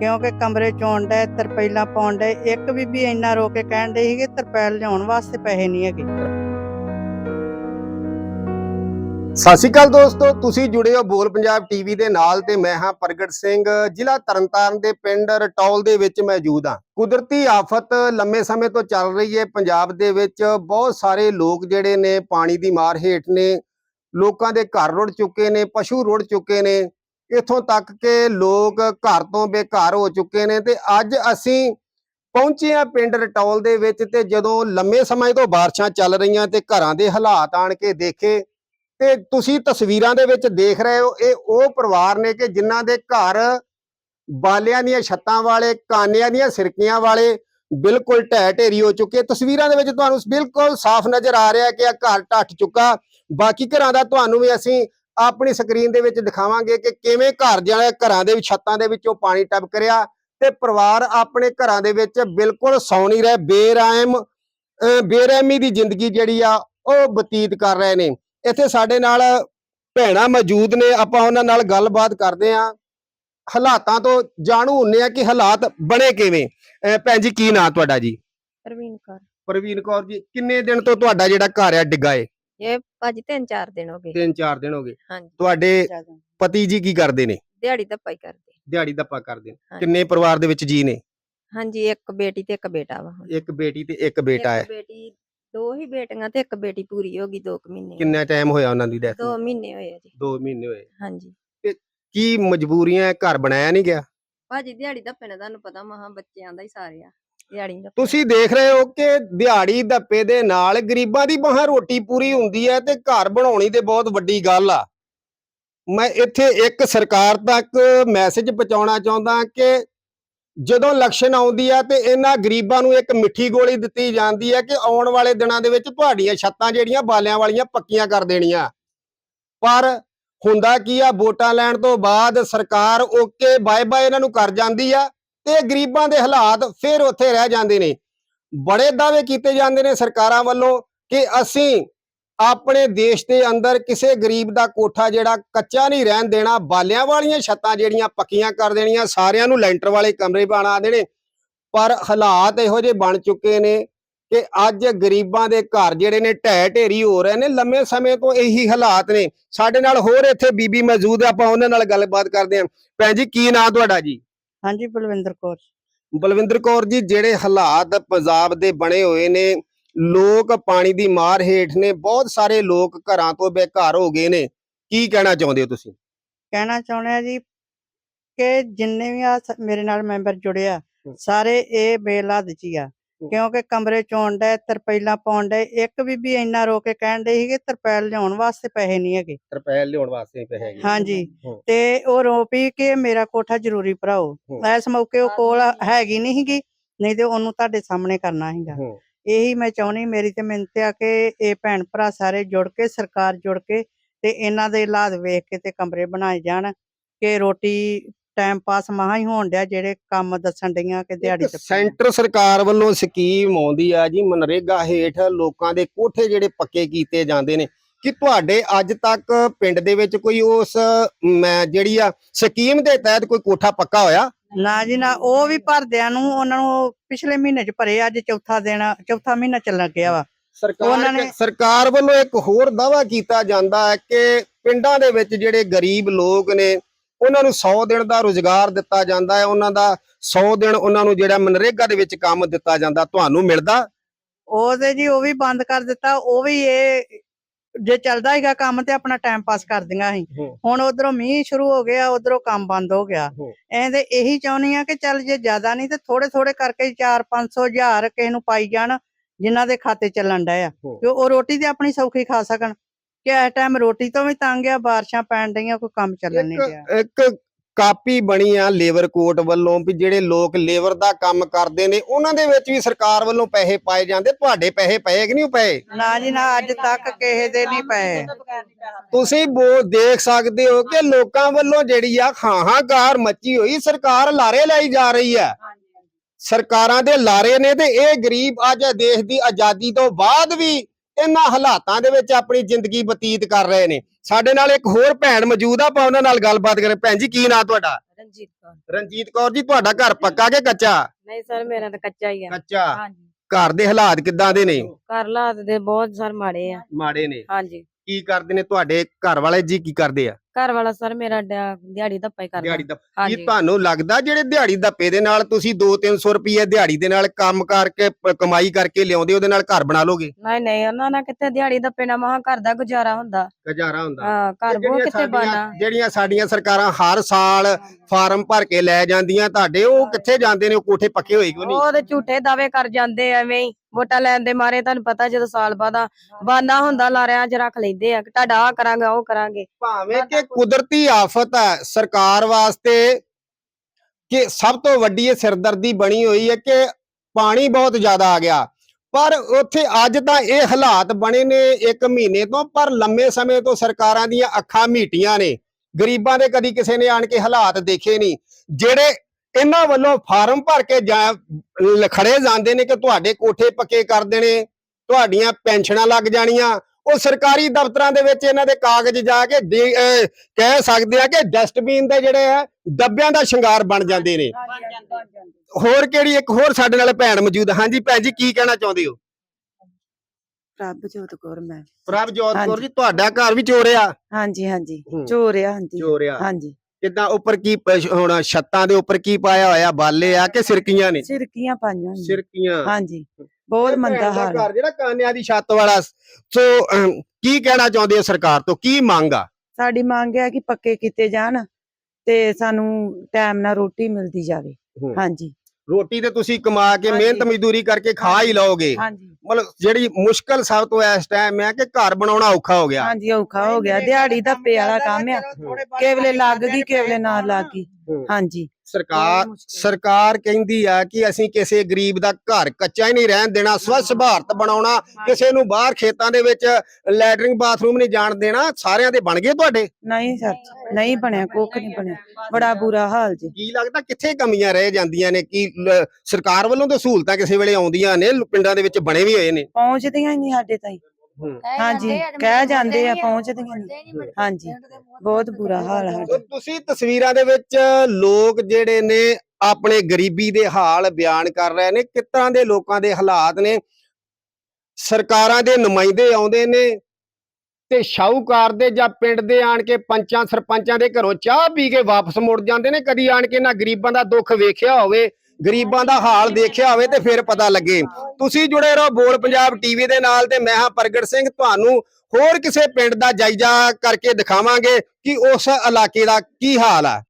ਕਿਉਂਕਿ ਕਮਰੇ ਚੋਂ ਡੇ ਤਰਪੈਲਾਂ ਪਾਉਣ ਡੇ ਇੱਕ ਬੀਬੀ ਇੰਨਾ ਰੋ ਕੇ ਕਹਿਣ ਡਈ ਸੀ ਤਰਪੈਲ ਲਿਆਉਣ ਵਾਸਤੇ ਪੈਸੇ ਨਹੀਂ ਹੈਗੇ। ਸਤਿ ਸ਼੍ਰੀ ਅਕਾਲ ਦੋਸਤੋ, ਤੁਸੀਂ ਜੁੜੇ ਹੋ ਬੋਲ ਪੰਜਾਬ ਟੀਵੀ ਦੇ ਨਾਲ ਤੇ ਮੈਂ ਹਾਂ ਪ੍ਰਗਟ ਸਿੰਘ। ਜ਼ਿਲ੍ਹਾ ਤਰਨਤਾਰਨ ਦੇ ਪਿੰਡ ਰਟੌਲ ਦੇ ਵਿੱਚ ਮੌਜੂਦ ਹਾਂ। ਕੁਦਰਤੀ ਆਫਤ ਲੰਮੇ ਸਮੇਂ ਤੋਂ ਚੱਲ ਰਹੀ ਹੈ। ਪੰਜਾਬ ਦੇ ਵਿੱਚ ਬਹੁਤ ਸਾਰੇ ਲੋਕ ਜਿਹੜੇ ਨੇ ਪਾਣੀ ਦੀ ਮਾਰ ਹੇਠ ਨੇ, ਲੋਕਾਂ ਦੇ ਘਰ ਰੁੜ ਚੁੱਕੇ ਨੇ, ਪਸ਼ੂ ਰੁੜ ਚੁੱਕੇ ਨੇ। ਇਥੋਂ ਤੱਕ ਕਿ ਲੋਕ ਘਰ ਤੋਂ ਬੇਘਰ ਹੋ ਚੁੱਕੇ ਨੇ ਤੇ ਅੱਜ ਅਸੀਂ ਪਹੁੰਚੇ ਆ ਪਿੰਡ ਰਟੌਲ ਦੇ ਵਿੱਚ ਤੇ ਜਦੋਂ ਲੰਮੇ ਸਮੇਂ ਤੋਂ ਬਾਰਿਸ਼ਾਂ ਚੱਲ ਰਹੀਆਂ ਤੇ ਘਰਾਂ ਦੇ ਹਾਲਾਤ ਆਣ ਕੇ ਦੇਖੇ ਤੇ ਤੁਸੀਂ ਤਸਵੀਰਾਂ ਦੇ ਵਿੱਚ ਦੇਖ ਰਹੇ ਹੋ, ਇਹ ਉਹ ਪਰਿਵਾਰ ਨੇ ਕਿ ਜਿਨ੍ਹਾਂ ਦੇ ਘਰ ਬਾਲਿਆਂ ਦੀਆਂ ਛੱਤਾਂ ਵਾਲੇ, ਕਾਨਿਆਂ ਦੀਆਂ ਸਿਰਕੀਆਂ ਵਾਲੇ ਬਿਲਕੁਲ ਢਹਿ ਢੇਰੀ ਹੋ ਚੁੱਕੇ। ਤਸਵੀਰਾਂ ਦੇ ਵਿੱਚ ਤੁਹਾਨੂੰ ਬਿਲਕੁਲ ਸਾਫ਼ ਨਜ਼ਰ ਆ ਰਿਹਾ ਕਿ ਇਹ ਘਰ ਟੱਟ ਚੁੱਕਾ। ਬਾਕੀ ਘਰਾਂ ਦਾ ਤੁਹਾਨੂੰ ਵੀ ਅਸੀਂ ਆਪਣੀ ਸਕਰੀਨ ਦੇ ਵਿੱਚ ਦਿਖਾਵਾਂਗੇ ਕਿ ਕਿਵੇਂ ਘਰ ਜਿਹੜੇ ਘਰਾਂ ਦੇ ਵਿੱਚ ਛੱਤਾਂ ਦੇ ਵਿੱਚੋਂ ਪਾਣੀ ਟਪਕ ਰਿਹਾ ਤੇ ਪਰਿਵਾਰ ਆਪਣੇ ਘਰਾਂ ਦੇ ਵਿੱਚ ਬਿਲਕੁਲ ਸੌ ਨਹੀਂ ਰਹੇ ਬੇਰਾਮ ਬੇਰਹਿਮੀ ਦੀ ਜ਼ਿੰਦਗੀ ਜਿਹੜੀ ਆ ਉਹ ਬਤੀਤ ਕਰ ਰਹੇ ਨੇ। ਇੱਥੇ ਸਾਡੇ ਨਾਲ ਭੈਣਾਂ ਮੌਜੂਦ ਨੇ ਆਪਾਂ ਉਹਨਾਂ ਨਾਲ ਗੱਲਬਾਤ ਕਰਦੇ ਆਂ ਹਾਲਾਤਾਂ ਤੋਂ ਜਾਣੂ ਹੁੰਨੇ ਆ ਕਿ ਹਾਲਾਤ ਬਣੇ ਕਿਵੇਂ। ਭੈਣ ਜੀ ਕੀ ਨਾਂ ਤੁਹਾਡਾ ਜੀ? ਪ੍ਰਵੀਨ ਕੌਰ। ਪ੍ਰਵੀਨ ਕੌਰ ਜੀ ਕਿੰਨੇ ਦਿਨ ਤੋਂ ਤੁਹਾਡਾ ਜਿਹੜਾ ਘਰ ਆ ਡਿੱਗਾ ਏ? ਇਹ ਭਾਜੀ ਤਿੰਨ ਚਾਰ ਦਿਨ ਹੋ ਗਏ। ਤਿੰਨ ਚਾਰ ਦਿਨ ਹੋ ਗਏ। ਹਾਂਜੀ ਤੁਹਾਡੇ ਪਤੀ ਜੀ ਕੀ ਕਰਦੇ ਨੇ? ਦਿਹਾੜੀ ਤਾਂ ਪਾਈ ਕਰਦੇ। ਦਿਹਾੜੀ ਦੱਪਾ ਕਰਦੇ ਨੇ। ਹਾਂਜੀ। ਕਿੰਨੇ ਪਰਿਵਾਰ ਦੇ ਵਿੱਚ ਜੀ ਨੇ? ਹਾਂਜੀ ਇੱਕ ਬੇਟੀ ਤੇ ਇੱਕ ਬੇਟਾ ਵਾ ਹੁਣ। ਇੱਕ ਬੇਟੀ ਤੇ ਇੱਕ ਬੇਟਾ ਹੈ। ਇੱਕ ਬੇਟੀ ਦੋ ਹੀ ਬੇਟੀਆਂ ਤੇ ਇੱਕ ਬੇਟੀ ਪੂਰੀ ਹੋ ਗਈ 2 ਮਹੀਨੇ ਕਿੰਨਾ ਟਾਈਮ ਹੋਇਆ ਉਹਨਾਂ ਦੀ ਡੈਥ 2 ਮਹੀਨੇ ਹੋਏ ਆ ਜੀ। 2 ਮਹੀਨੇ ਹੋਏ। ਹਾਂਜੀ। ਕੀ ਮਜਬੂਰੀਆਂ ਹੈ, ਘਰ ਬਣਾਇਆ ਨਹੀਂ ਗਿਆ? ਭਾਜੀ ਦਿਹਾੜੀ ਦਾ ਪੈਣਾ ਤੁਹਾਨੂੰ ਪਤਾ ਮਹਾ ਬੱਚਿਆਂ ਦਾ ਹੀ ਸਾਰੇ ਆ। ਦਿਹਾੜੀ ਦਾ ਤੁਸੀਂ ਦੇਖ ਰਹੇ ਹੋ ਕਿ ਦਿਹਾੜੀ ਦੱਪੇ ਦੇ ਨਾਲ ਗਰੀਬਾਂ ਦੀ ਬਾਹਾਂ ਰੋਟੀ ਪੂਰੀ ਹੁੰਦੀ ਹੈ ਤੇ ਘਰ ਬਣਾਉਣੀ ਤੇ ਬਹੁਤ ਵੱਡੀ ਗੱਲ ਆ। ਮੈਂ ਇੱਥੇ ਇੱਕ ਸਰਕਾਰ ਤੱਕ ਮੈਸੇਜ ਪਹੁੰਚਾਉਣਾ ਚਾਹੁੰਦਾ ਕਿ ਜਦੋਂ ਇਲੈਕਸ਼ਨ ਆਉਂਦੀ ਆ ਤੇ ਇਹਨਾਂ ਗਰੀਬਾਂ ਨੂੰ ਇੱਕ ਮਿੱਠੀ ਗੋਲੀ ਦਿੱਤੀ ਜਾਂਦੀ ਹੈ ਕਿ ਆਉਣ ਵਾਲੇ ਦਿਨਾਂ ਦੇ ਵਿੱਚ ਤੁਹਾਡੀਆਂ ਛੱਤਾਂ ਜਿਹੜੀਆਂ ਬਾਲਿਆਂ ਵਾਲੀਆਂ ਪੱਕੀਆਂ ਕਰ ਦੇਣੀਆਂ। ਪਰ ਹੁੰਦਾ ਕੀ ਆ, ਵੋਟਾਂ ਲੈਣ ਤੋਂ ਬਾਅਦ ਸਰਕਾਰ ਓਕੇ ਬਾਏ ਬਾਏ ਇਹਨਾਂ ਨੂੰ ਕਰ ਜਾਂਦੀ ਆ। ਤੇ ਗਰੀਬਾਂ ਦੇ ਹਾਲਾਤ ਫਿਰ ਉੱਥੇ ਰਹਿ ਜਾਂਦੇ ਨੇ। ਬੜੇ ਦਾਅਵੇ ਕੀਤੇ ਜਾਂਦੇ ਨੇ ਸਰਕਾਰਾਂ ਵੱਲੋਂ ਕਿ ਅਸੀਂ ਆਪਣੇ ਦੇਸ਼ ਦੇ ਅੰਦਰ ਕਿਸੇ ਗਰੀਬ ਦਾ ਕੋਠਾ ਜਿਹੜਾ ਕੱਚਾ ਨਹੀਂ ਰਹਿਣ ਦੇਣਾ ਬਾਲਿਆਂ ਵਾਲੀਆਂ ਛੱਤਾਂ ਜਿਹੜੀਆਂ ਪੱਕੀਆਂ ਕਰ ਦੇਣੀਆਂ ਸਾਰਿਆਂ ਨੂੰ ਲੈਂਟਰ ਵਾਲੇ ਕਮਰੇ ਬਣਾ ਦੇਣੇ। ਪਰ ਹਾਲਾਤ ਇਹੋ ਜਿਹੇ ਬਣ ਚੁੱਕੇ ਨੇ ਕਿ ਅੱਜ ਗਰੀਬਾਂ ਦੇ ਘਰ ਜਿਹੜੇ ਨੇ ਢਹਿ ਢੇਰੀ ਹੋ ਰਹੇ ਨੇ ਲੰਮੇ ਸਮੇਂ ਤੋਂ ਇਹੀ ਹਾਲਾਤ ਨੇ। ਸਾਡੇ ਨਾਲ ਹੋਰ ਇੱਥੇ ਬੀਬੀ ਮੌਜੂਦ ਆ, ਆਪਾਂ ਉਹਨਾਂ ਨਾਲ ਗੱਲਬਾਤ ਕਰਦੇ ਹਾਂ। ਭੈਣ ਜੀ ਕੀ ਨਾਂ ਤੁਹਾਡਾ ਜੀ? ਹਾਂਜੀ ਬਲਵਿੰਦਰ ਕੌਰ ਬਲਵਿੰਦਰ ਕੌਰ ਜੀ ਜਿਹੜੇ ਹਾਲਾਤ ਪੰਜਾਬ ਦੇ ਬਣੇ ਹੋਏ ਨੇ ਲੋਕ ਪਾਣੀ ਦੀ ਮਾਰ ਹੇਠ ਨੇ ਬਹੁਤ ਸਾਰੇ ਲੋਕ ਘਰਾਂ ਤੋਂ ਬੇਘਰ ਹੋ ਗਏ ਨੇ। ਕੀ ਕਹਿਣਾ ਚਾਹੁੰਦੇ ਹੋ ਤੁਸੀਂ? ਕਹਿਣਾ ਚਾਹੁੰਦੇ ਆ ਜੀ ਕਿ ਜਿੰਨੇ ਵੀ ਆ ਮੇਰੇ ਨਾਲ ਮੈਂਬਰ ਜੁੜੇ ਆ ਹਮ। ਸਾਰੇ ਇਹ ਬੇਲਾਦ ਚ ਹੀ ਆ। ਕਿਉਂਕਿ ਕਮਰੇ ਚੋਂ ਡੇ ਤਰਪੈਲਾਂ ਪਾਉਣ ਡੇ ਇੱਕ ਬੀਬੀ ਇੰਨਾ ਰੋ ਕੇ ਕਹਿਣ ਡਈ ਸੀ ਕਿ ਤਰਪੈਲ ਲਿਆਉਣ ਵਾਸਤੇ ਪੈਸੇ ਨਹੀਂ ਹੈਗੇ। ਰੁਪਏ ਲਿਆਉਣ ਵਾਸਤੇ ਪਏ ਹੈਗੇ। ਹਾਂਜੀ। ਤੇ ਉਹ ਰੋ ਪਈ ਕਿ ਮੇਰਾ ਕੋਠਾ ਜ਼ਰੂਰੀ ਭਰਾਓ। ਇਸ ਮੌਕੇ ਉਹ ਕੋਲ ਹੈਗੀ ਨਹੀਂ ਸੀਗੀ ਨਹੀਂ ਤੇ ਉਹਨੂੰ ਤੁਹਾਡੇ ਸਾਹਮਣੇ ਕਰਨਾ ਸੀਗਾ। ਇਹੀ ਮੈਂ ਚਾਹੁੰਦੀ ਮੇਰੀ ਤੇ ਮਿਹਨਤ ਆ ਕਿ ਇਹ ਭੈਣ ਭਰਾ ਸਾਰੇ ਜੁੜ ਕੇ ਸਰਕਾਰ ਜੁੜ ਕੇ ਤੇ ਇਹਨਾਂ ਦੇ ਹਾਲਾਤ ਵੇਖ ਕੇ ਤੇ ਕਮਰੇ ਬਣਾਏ ਜਾਣ ਕਿ ਰੋਟੀ ਟਾਈਮ ਪਾਸ ਮਹਾ ਹੀ ਹੋਣ ਡਿਆ ਜਿਹੜੇ ਕੰਮ ਦੱਸਣ ਡਈਆਂ ਕਿ ਦਿਹਾੜੀ ਤੇ ਸੈਂਟਰ ਸਰਕਾਰ ਵੱਲੋਂ ਸਕੀਮ ਆਉਂਦੀ ਆ ਜੀ ਮਨਰੇਗਾ ਹੇਠ ਲੋਕਾਂ ਦੇ ਕੋਠੇ ਜਿਹੜੇ ਪੱਕੇ ਕੀਤੇ ਜਾਂਦੇ ਨੇ। ਕਿ ਤੁਹਾਡੇ ਅੱਜ ਤੱਕ ਪਿੰਡ ਦੇ ਵਿੱਚ ਕੋਈ ਉਸ ਜਿਹੜੀ ਆ ਸਕੀਮ ਦੇ ਤਹਿਤ ਕੋਈ ਕੋਠਾ ਪੱਕਾ ਹੋਇਆ? ਨਾ ਜੀ ਨਾ ਉਹ ਵੀ ਭਰਦਿਆਂ ਨੂੰ ਉਹਨਾਂ ਨੂੰ ਪਿਛਲੇ ਮਹੀਨੇ ਚ ਭਰੇ ਅੱਜ ਚੌਥਾ ਦਿਨ ਚੌਥਾ ਮਹੀਨਾ ਚੱਲਣ ਗਿਆ ਵਾ। ਸਰਕਾਰ ਸਰਕਾਰ ਵੱਲੋਂ ਇੱਕ ਹੋਰ ਦਾਵਾ ਕੀਤਾ ਜਾਂਦਾ ਹੈ ਕਿ ਪਿੰਡਾਂ ਦੇ ਵਿੱਚ ਜਿਹੜੇ ਗਰੀਬ ਲੋਕ ਨੇ ਉਹਨਾਂ ਨੂੰ 100 ਦਿਨ ਦਾ ਰੋਜ਼ਗਾਰ ਦਿੱਤਾ ਜਾਂਦਾ ਹੈ ਉਹਨਾਂ ਦਾ 100 ਦਿਨ ਉਹਨਾਂ ਨੂੰ ਜਿਹੜਾ ਮਨਰੇਗਾ ਦੇ ਵਿੱਚ ਕੰਮ ਦਿੱਤਾ ਜਾਂਦਾ ਤੁਹਾਨੂੰ ਮਿਲਦਾ ਉਹ ਤੇ ਜੀ ਉਹ ਵੀ ਬੰਦ ਕਰ ਦਿੱਤਾ ਉਹ ਵੀ ਇਹ ਜੇ ਚੱਲਦਾ ਹੈਗਾ ਕੰਮ ਤੇ ਆਪਣਾ ਟਾਈਮ ਪਾਸ ਕਰਦੀਆਂ ਸੀ। ਹੁਣ ਉਧਰੋਂ ਮੀਂਹ ਸ਼ੁਰੂ ਹੋ ਗਿਆ ਉਧਰੋਂ ਕੰਮ ਬੰਦ ਹੋ ਗਿਆ। ਐਂਦੇ ਇਹੀ ਚਾਹੁੰਦੀ ਆ ਕਿ ਚੱਲ ਜੇ ਜ਼ਿਆਦਾ ਨਹੀਂ ਤੇ ਥੋੜੇ ਥੋੜੇ ਕਰਕੇ 4 500 ਹਜ਼ਾਰ ਕਿਸੇ ਨੂੰ ਪਾਈ ਜਾਣ ਜਿਨ੍ਹਾਂ ਦੇ ਖਾਤੇ ਚੱਲਣ ਡਏ ਆ। ਕਿ ਉਹ ਰੋਟੀ ਤੇ ਆਪਣੀ ਸੌਖੀ ਖਾ ਸਕਣ ਕਿ ਇਸ ਟਾਈਮ ਰੋਟੀ ਤੋਂ ਵੀ ਤੰਗ ਆ ਬਾਰਿਸ਼ਾਂ ਪੈਣ ਡਈਆਂ ਕੋਈ ਕੰਮ ਚੱਲਣ ਨਹੀਂ ਡਿਆ। ਇੱਕ ਕਾਪੀ ਬਣੀ ਆ ਲੇਬਰ ਕੋਰਟ ਵੱਲੋਂ ਵੀ ਜਿਹੜੇ ਲੋਕ ਲੇਬਰ ਦਾ ਕੰਮ ਕਰਦੇ ਨੇ ਉਹਨਾਂ ਦੇ ਵਿੱਚ ਵੀ ਸਰਕਾਰ ਵੱਲੋਂ ਪੈਸੇ ਪਾਏ ਜਾਂਦੇ ਤੁਹਾਡੇ ਪੈਸੇ ਪਏ ਕਿ ਨਹੀਂ ਪਏ? ਨਾ ਜੀ ਨਾ ਅੱਜ ਤੱਕ ਕਿਸੇ ਦੇ ਨਹੀਂ ਪਏ। ਤੁਸੀਂ ਬੋ ਦੇਖ ਸਕਦੇ ਹੋ ਕਿ ਲੋਕਾਂ ਵੱਲੋਂ ਜਿਹੜੀ ਆ ਹਾਹਾਕਾਰ ਮੱਚੀ ਹੋਈ ਸਰਕਾਰ ਲਾਰੇ ਲਈ ਜਾ ਰਹੀ ਹੈ ਸਰਕਾਰਾਂ ਦੇ ਲਾਰੇ ਨੇ ਤੇ ਇਹ ਗਰੀਬ ਅੱਜ ਦੇਸ਼ ਦੀ ਆਜ਼ਾਦੀ ਤੋਂ ਬਾਅਦ ਵੀ ਇਹਨਾਂ ਹਾਲਾਤਾਂ ਦੇ ਵਿੱਚ ਆਪਣੀ ਜ਼ਿੰਦਗੀ ਬਤੀਤ ਕਰ ਰਹੇ ਨੇ। ਸਾਡੇ ਨਾਲ ਇੱਕ ਹੋਰ ਭੈਣ ਮੌਜੂਦ ਆ ਆਪਾਂ ਉਹਨਾਂ ਨਾਲ ਗੱਲਬਾਤ ਕਰੇ। ਭੈਣ ਜੀ ਕੀ ਨਾਂ ਤੁਹਾਡਾ? ਰਣਜੀਤ ਕੌਰ। ਰਣਜੀਤ ਕੌਰ ਜੀ ਤੁਹਾਡਾ ਘਰ ਪੱਕਾ ਕਿ ਕੱਚਾ? ਨਹੀਂ ਸਰ ਮੇਰਾ ਤਾਂ ਕੱਚਾ ਹੀ ਆ। ਕੱਚਾ। ਹਾਂਜੀ। ਘਰ ਦੇ ਹਾਲਾਤ ਕਿੱਦਾਂ ਦੇ ਨੇ? ਘਰ ਹਾਲਾਤ ਦੇ ਬਹੁਤ ਸਰ ਮਾੜੇ ਆ। ਮਾੜੇ ਨੇ। ਹਾਂਜੀ। ਕੀ ਕਰਦੇ ਨੇ ਤੁਹਾਡੇ ਘਰ ਵਾਲੇ ਜੀ ਕੀ ਕਰਦੇ ਆ? ਘਰ ਵਾਲਾ ਸਰ ਮੇਰਾ ਦਿਹਾੜੀ ਧੱਪਾ ਹੀ ਕਰਦਾ। ਦਿਹਾੜੀ ਦਾ ਕੀ ਹਾਂਜੀ। ਤੁਹਾਨੂੰ ਲੱਗਦਾ ਜਿਹੜੇ ਦਿਹਾੜੀ ਦੱਪੇ ਦੇ ਨਾਲ ਤੁਸੀਂ 2-300 ਰੁਪਏ ਦਿਹਾੜੀ ਦੇ ਨਾਲ ਕੰਮ ਕਰਕੇ ਪ- ਕਮਾਈ ਕਰਕੇ ਲਿਆਉਂਦੇ ਉਹਦੇ ਨਾਲ ਘਰ ਬਣਾ ਲੋਗੇ? ਨਹੀਂ ਨਹੀਂ ਉਹਨਾਂ ਨਾਲ ਕਿੱਥੇ ਦਿਹਾੜੀ ਧੱਪੇ ਨਾਲ ਮਹਾ ਘਰ ਦਾ ਗੁਜ਼ਾਰਾ ਹੁੰਦਾ। ਗੁਜ਼ਾਰਾ ਹੁੰਦਾ। ਹਾਂ ਘਰ ਉਹ ਕਿੱਥੇ ਬਾਨਾ ਜਿਹੜੀਆਂ ਸਾਡੀਆਂ ਸਰਕਾਰਾਂ ਹਰ ਸਾਲ ਫਾਰਮ ਭਰ ਕੇ ਲੈ ਜਾਂਦੀਆਂ ਤੁਹਾਡੇ ਉਹ ਕਿੱਥੇ ਜਾਂਦੇ ਨੇ? ਉਹ ਕੋਠੇ ਪੱਕੇ ਹੋਏ ਕਿਉਂ ਨਹੀਂ? ਉਹ ਤੇ ਝੂਠੇ ਦਾਅਵੇ ਕਰ ਜਾਂਦੇ ਐਵੇਂ ਹੀ। ਵੋਟਾਂ ਲੈਣ ਦੇ ਮਾਰੇ, ਤੁਹਾਨੂੰ ਪਤਾ ਜਦੋਂ ਸਾਲ ਬਾਅਦ ਬਾਨਾ ਹੁੰਦਾ ਲਾਰਿਆਂ 'ਚ ਰੱਖ ਲੈਂਦੇ ਆ ਕਿ ਤੁਹਾਡਾ ਆ ਕਰਾਂਗੇ, ਉਹ ਕਰਾਂਗੇ। ਭਾਵੇਂ ਕਿ ਕੁਦਰਤੀ ਆਫਤ ਹੈ ਸਰਕਾਰ ਵਾਸਤੇ ਕਿ ਸਭ ਤੋਂ ਵੱਡੀ ਇਹ ਸਿਰਦਰਦੀ ਬਣੀ ਹੋਈ ਹੈ ਕਿ ਪਾਣੀ ਬਹੁਤ ਜ਼ਿਆਦਾ ਆ ਗਿਆ। ਪਰ ਉੱਥੇ ਅੱਜ ਤਾਂ ਇਹ ਹਾਲਾਤ ਬਣੇ ਨੇ 1 ਮਹੀਨੇ ਤੋਂ, ਪਰ ਲੰਮੇ ਸਮੇਂ ਤੋਂ ਸਰਕਾਰਾਂ ਦੀਆਂ ਅੱਖਾਂ ਮੀਟੀਆਂ ਨੇ। ਗਰੀਬਾਂ ਦੇ ਕਦੀ ਕਿਸੇ ਨੇ ਆਣ ਕੇ ਹਾਲਾਤ ਦੇਖੇ ਨਹੀਂ। ਜਿਹੜੇ ਇਹਨਾਂ ਵੱਲੋਂ ਫਾਰਮ ਭਰ ਕੇ ਜਾ ਲ- ਖੜੇ ਜਾਂਦੇ ਨੇ ਕਿ ਤੁਹਾਡੇ ਕੋਠੇ ਪੱਕੇ ਕਰ ਦੇਣੇ ਤੁਹਾਡੀਆਂ ਪੈਨਸ਼ਨਾਂ ਲੱਗ ਜਾਣੀਆਂ। ਉਹ ਸਰਕਾਰੀ ਦਫ਼ਤਰਾਂ ਦੇ ਵਿੱਚ ਇਹਨਾਂ ਦੇ ਕਾਗਜ਼ ਜਾ ਕੇ ਕਹਿ ਸਕਦੇ ਆ ਕਿ ਡਸਟਬਿਨ ਦੇ ਜਿਹੜੇ ਆ ਡੱਬਿਆਂ ਦਾ ਸ਼ਿੰਗਾਰ ਬਣ ਜਾਂਦੇ ਨੇ। ਹੋਰ ਕਿਹੜੀ ਇੱਕ ਹੋਰ ਸਾਡੇ ਨਾਲ ਭੈਣ ਮੌਜੂਦ। ਹਾਂਜੀ ਭੈਣ ਜੀ ਕੀ ਕਹਿਣਾ ਚਾਹੁੰਦੇ ਹੋ? ਪ੍ਰਭਜੋਤ ਕੌਰ ਮੈਂ। ਪ੍ਰਭਜੋਤ ਕੌਰ। ਜੀ ਤੁਹਾਡਾ ਘਰ ਵੀ ਚੋਰਿਆ ਹਾਂਜੀ ਹਾਂਜੀ। ਚੋਰਿਆ ਹਾਂਜੀ। ਚੋਰਿਆ ਹਾਂਜੀ। ਕਿੱਦਾਂ ਉੱਪਰ ਕੀ ਪ- ਹੁਣ ਛੱਤਾਂ ਦੇ ਉੱਪਰ ਕੀ ਪਾਇਆ ਹੋਇਆ? ਬਾਲੇ ਆ ਕਿ ਸਿਰਕੀਆਂ ਨੇ? ਸਿਰਕੀਆਂ ਪਾਈਆਂ ਹੋਈਆਂ। ਸਿਰਕੀਆਂ। ਹਾਂਜੀ ਬਹੁਤ ਮੰਦਾ ਹਾਲ ਹੈ। ਘਰ ਜਿਹੜਾ ਕਾਨਿਆਂ ਦੀ ਛੱਤ ਵਾਲਾ ਸੋ ਕੀ ਕਹਿਣਾ ਚਾਹੁੰਦੇ ਹੋ ਸਰਕਾਰ ਤੋਂ? ਕੀ ਮੰਗ ਆ? ਸਾਡੀ ਮੰਗ ਹੈ ਕਿ ਪੱਕੇ ਕੀਤੇ ਜਾਣ ਤੇ ਸਾਨੂੰ ਟਾਈਮ ਨਾਲ ਰੋਟੀ ਮਿਲਦੀ ਜਾਵੇ। ਹੂੰ। ਹਾਂਜੀ। ਰੋਟੀ ਤੇ ਤੁਸੀਂ ਕਮਾ ਕੇ। ਮਿਹਨਤ ਮਜ਼ਦੂਰੀ ਕਰਕੇ ਖਾ ਹੀ ਲਓਗੇ। ਮਤਲਬ ਜਿਹੜੀ ਮੁਸ਼ਕਲ ਸਭ ਤੋਂ ਇਸ ਟਾਈਮ ਹੈ ਕਿ ਘਰ ਬਣਾਉਣਾ ਔਖਾ ਹੋ ਗਿਆ। ਹਾਂਜੀ ਔਖਾ ਹੋ ਗਿਆ। ਦਿਹਾੜੀ ਧੱਪੇ ਵਾਲਾ ਕੰਮ ਆ। ਕੇਵਲੇ ਲੱਗ ਗਈ ਕੇਵਲੇ ਨਾ ਲੱਗ ਗਈ। ਹਾਂਜੀ। ਸਰਕਾਰ। ਸਰਕਾਰ ਕਹਿੰਦੀ ਆ ਕਿ ਅਸੀਂ ਕਿਸੇ ਗਰੀਬ ਦਾ ਘਰ ਕੱਚਾ ਹੀ ਨਹੀਂ ਰਹਿਣ ਦੇਣਾ ਸਵੱਛ ਭਾਰਤ ਬਣਾਉਣਾ ਕਿਸੇ ਨੂੰ ਬਾਹਰ ਖੇਤਾਂ ਦੇ ਵਿੱਚ ਲੈਟਰਿੰਗ ਬਾਥਰੂਮ ਨਹੀਂ ਜਾਣ ਦੇਣਾ ਸਾਰਿਆਂ ਦੇ ਬਣ ਗਏ ਤੁਹਾਡੇ? ਨਹੀਂ ਸਰ ਨਹੀਂ ਬਣਿਆ ਕੁੱਖ ਨਹੀਂ ਬਣਿਆ। ਬੜਾ ਬੁਰਾ ਹਾਲ ਜੀ। ਕੀ ਲੱਗਦਾ ਕਿੱਥੇ ਕਮੀਆਂ ਰਹਿ ਜਾਂਦੀਆਂ ਨੇ ਕਿ ਸਰਕਾਰ ਵੱਲੋਂ ਤਾਂ ਸਹੂਲਤਾਂ ਕਿਸੇ ਵੇਲੇ ਆਉਂਦੀਆਂ ਨੇ ਪਿੰਡਾਂ ਦੇ ਵਿੱਚ ਬਣੇ ਵੀ ਹੋਏ ਨੇ। ਪਹੁੰਚਦੀਆਂ ਹੀ ਨਹੀਂ ਸਾਡੇ ਤਾਈਂ। ਹਾਂਜੀ ਕਹਿ ਜਾਂਦੇ ਆ ਪਹੁੰਚਦੀਆਂ ਨਹੀਂ। ਹਾਂਜੀ ਬਹੁਤ ਬੁਰਾ ਹਾਲ ਹੈ। ਤੁਸੀਂ ਤਸਵੀਰਾਂ ਦੇ ਵਿੱਚ ਲੋਕ ਜਿਹੜੇ ਨੇ ਆਪਣੇ ਗਰੀਬੀ ਦੇ ਹਾਲ ਬਿਆਨ ਕਰ ਰਹੇ ਨੇ ਕਿਸ ਤਰ੍ਹਾਂ ਦੇ ਲੋਕਾਂ ਦੇ ਹਾਲਾਤ ਨੇ ਸਰਕਾਰਾਂ ਦੇ ਨੁਮਾਇੰਦੇ ਆਉਂਦੇ ਨੇ ਤੇ ਸ਼ਾਹੂਕਾਰ ਦੇ ਜਾਂ ਪਿੰਡ ਦੇ ਆਣ ਕੇ ਪੰਚਾਂ ਸਰਪੰਚਾਂ ਦੇ ਘਰੋਂ ਚਾਹ ਪੀ ਕੇ ਵਾਪਸ ਮੁੜ ਜਾਂਦੇ ਨੇ ਕਦੀ ਆਣ ਕੇ ਨਾ ਗਰੀਬਾਂ ਦਾ ਦੁੱਖ ਵੇਖਿਆ ਹੋਵੇ ਗਰੀਬਾਂ ਦਾ ਹਾਲ ਦੇਖਿਆ ਹੋਵੇ ਤੇ ਫਿਰ ਪਤਾ ਲੱਗੇ। ਤੁਸੀਂ ਜੁੜੇ ਰਹੋ ਬੋਲ ਪੰਜਾਬ ਟੀਵੀ ਦੇ ਨਾਲ ਤੇ ਮੈਂ ਹਾਂ ਪ੍ਰਗਟ ਸਿੰਘ। ਤੁਹਾਨੂੰ ਹੋਰ ਕਿਸੇ ਪਿੰਡ ਦਾ ਜਾਇਜ਼ਾ ਕਰਕੇ ਦਿਖਾਵਾਂਗੇ ਕਿ ਉਸ ਇਲਾਕੇ ਦਾ ਕੀ ਹਾਲ ਆ।